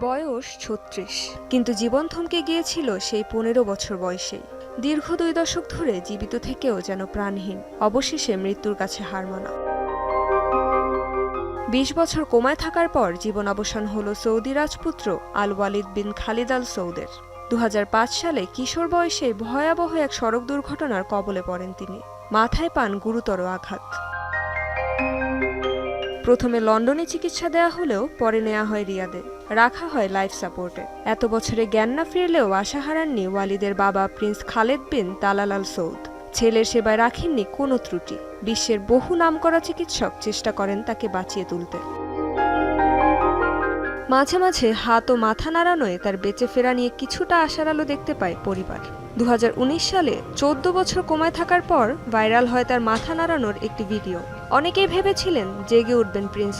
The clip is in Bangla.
বয়স ছত্রিশ। কিন্তু জীবন থমকে গিয়েছিল সেই পনেরো বছর বয়সেই। দীর্ঘ দুই দশক ধরে জীবিত থেকেও যেন প্রাণহীন, অবশেষে মৃত্যুর কাছে হার মানা। বিশ বছর কোমায় থাকার পর জীবন অবসান হল সৌদি রাজপুত্র আল ওয়ালিদ বিন খালিদ আল সৌদের দু হাজার পাঁচ সালে কিশোর বয়সে ভয়াবহ এক সড়ক দুর্ঘটনার কবলে পড়েন তিনি। মাথায় পান গুরুতর আঘাত। প্রথমে লন্ডনে চিকিৎসা দেয়া হলেও পরে নেওয়া হয় রিয়াদে। রাখা হয় লাইফ সাপোর্টে। এত বছরে জ্ঞান না ফিরলেও আশা হারাননি ওয়ালিদের বাবা prince Khaled bin Talal Saud. ছেলের সেবায় রাখেননি কোনো ত্রুটি। বিশ্বের বহু নামকরা চিকিৎসক চেষ্টা করেন তাকে বাঁচিয়ে তুলতে। মাঝে মাঝে হাত ও মাথা নাড়ানোয় তার বেঁচে ফেরা নিয়ে কিছুটা আশার আলো দেখতে পায় পরিবার। দু হাজার উনিশ সালে চোদ্দ বছর কোমায় থাকার পর ভাইরাল হয় তার মাথা নাড়ানোর একটি ভিডিও। অনেকেই ভেবেছিলেন জেগে উঠবেন প্রিন্স